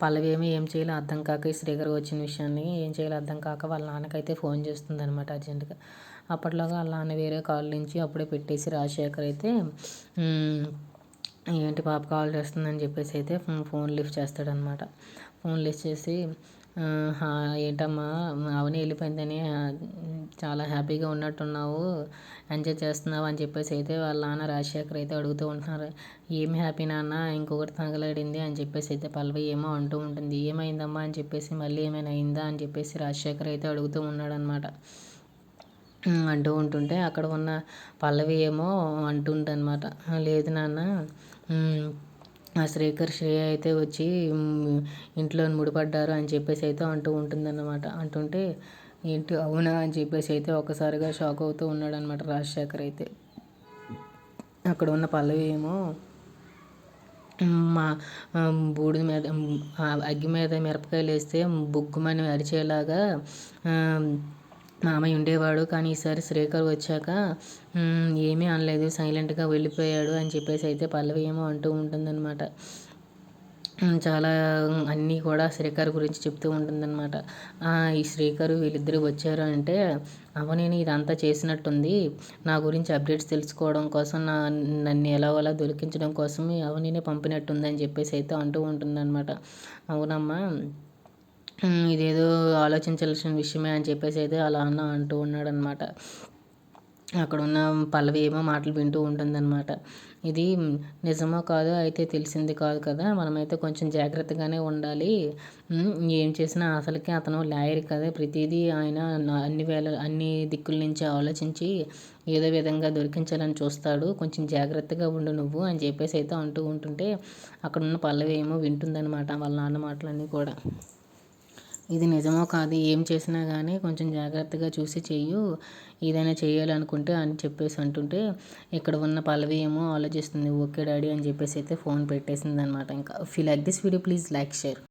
పల్లవేమి ఏం చేయాలో అర్థం కాక ఈ వచ్చిన విషయాన్ని ఏం చేయాలో అర్థం కాక వాళ్ళ నాన్నకైతే ఫోన్ చేస్తుంది అనమాట అర్జెంటుగా. అప్పట్లాగా వాళ్ళ నాన్న వేరే కాల్ నుంచి అప్పుడే పెట్టేసి రాజశేఖర్ అయితే ఏంటి పాప కాల్ చేస్తుందని చెప్పేసి అయితే ఫోన్ లిఫ్ట్ చేస్తాడనమాట ఫోన్ లిఫ్ట్ చేసి ఏంటమ్మా? అవని వెళ్ళిపోయిందని చాలా హ్యాపీగా ఉన్నట్టున్నావు ఎంజాయ్ చేస్తున్నావు అని చెప్పేసి అయితే వాళ్ళ నాన్న రాజశేఖర్ అయితే అడుగుతూ ఉంటున్నారు. ఏమి హ్యాపీ నాన్న? ఇంకొకటి తగలడింది అని చెప్పేసి అయితే పల్లవి ఏమో అంటూ ఉంటుంది. ఏమైందమ్మా? అని చెప్పేసి మళ్ళీ ఏమైనా అయిందా? అని చెప్పేసి రాజశేఖర్ అయితే అడుగుతూ ఉన్నాడనమాట అంటూ ఉంటుంటే అక్కడ ఉన్న పల్లవి ఏమో అంటుంటనమాట లేదు నాన్న ఆ శ్రీకర్ శ్రేయ అయితే వచ్చి ఇంట్లో ముడిపడ్డారు అని చెప్పేసి అయితే అంటూ ఉంటుందన్నమాట. అంటుంటే ఏంటి అవునా? అని చెప్పేసి అయితే ఒక్కసారిగా షాక్ అవుతూ ఉన్నాడనమాట రాజశేఖర్ అయితే. అక్కడ ఉన్న పల్లవి ఏమో మా బూడిద మీద అగ్గి మీద మిరపకాయలు వేస్తే బుగ్గుమని అరిచేలాగా మామయ్య ఉండేవాడు కానీ ఈసారి శ్రీకర్ వచ్చాక ఏమీ అనలేదు సైలెంట్గా వెళ్ళిపోయాడు అని చెప్పేసి అయితే పల్లవి ఏమో అంటూ ఉంటుందన్నమాట. చాలా అన్నీ కూడా శ్రీకర్ గురించి చెప్తూ ఉంటుందన్నమాట. ఈ శ్రీకర్ వీళ్ళిద్దరు వచ్చారు అంటే అవనేని ఇదంతా చేసినట్టుంది. నా గురించి అప్డేట్స్ తెలుసుకోవడం కోసం నా నన్ను ఎలా అలా దొరికించడం కోసం అవనినే పంపినట్టుందని చెప్పేసి అయితే అంటూ ఉంటుందన్నమాట. అవునమ్మా ఇదేదో ఆలోచించాల్సిన విషయమే అని చెప్పేసి అయితే అలా అన్న అంటూ ఉన్నాడనమాట. అక్కడ ఉన్న పల్లవి ఏమో మాటలు వింటూ ఉంటుందన్నమాట. ఇది నిజమో కాదో అయితే తెలిసింది కాదు కదా. మనమైతే కొంచెం జాగ్రత్తగానే ఉండాలి. ఏం చేసినా అసలుకి అతను లాయర్ కదా. ప్రతిదీ ఆయన అన్ని వేళ అన్ని దిక్కుల నుంచి ఆలోచించి ఏదో విధంగా దొరికించాలని చూస్తాడు. కొంచెం జాగ్రత్తగా ఉండు నువ్వు అని చెప్పేసి అయితే అంటూ ఉంటుంటే అక్కడ ఉన్న పల్లవి ఏమో వింటుందన్నమాట వాళ్ళ నాన్న మాటలన్నీ కూడా. ఇది నిజమో కాదు ఏం చేసినా కానీ కొంచెం జాగ్రత్తగా చూసి చెయ్యు. ఏదైనా చేయాలనుకుంటే అని చెప్పేసి అంటుంటే ఇక్కడ ఉన్న పల్లవి ఏమో ఆలోచిస్తుంది ఓకే డాడీ అని చెప్పేసి అయితే ఫోన్ పెట్టేసింది అనమాట ఇంకా feel like this video please like share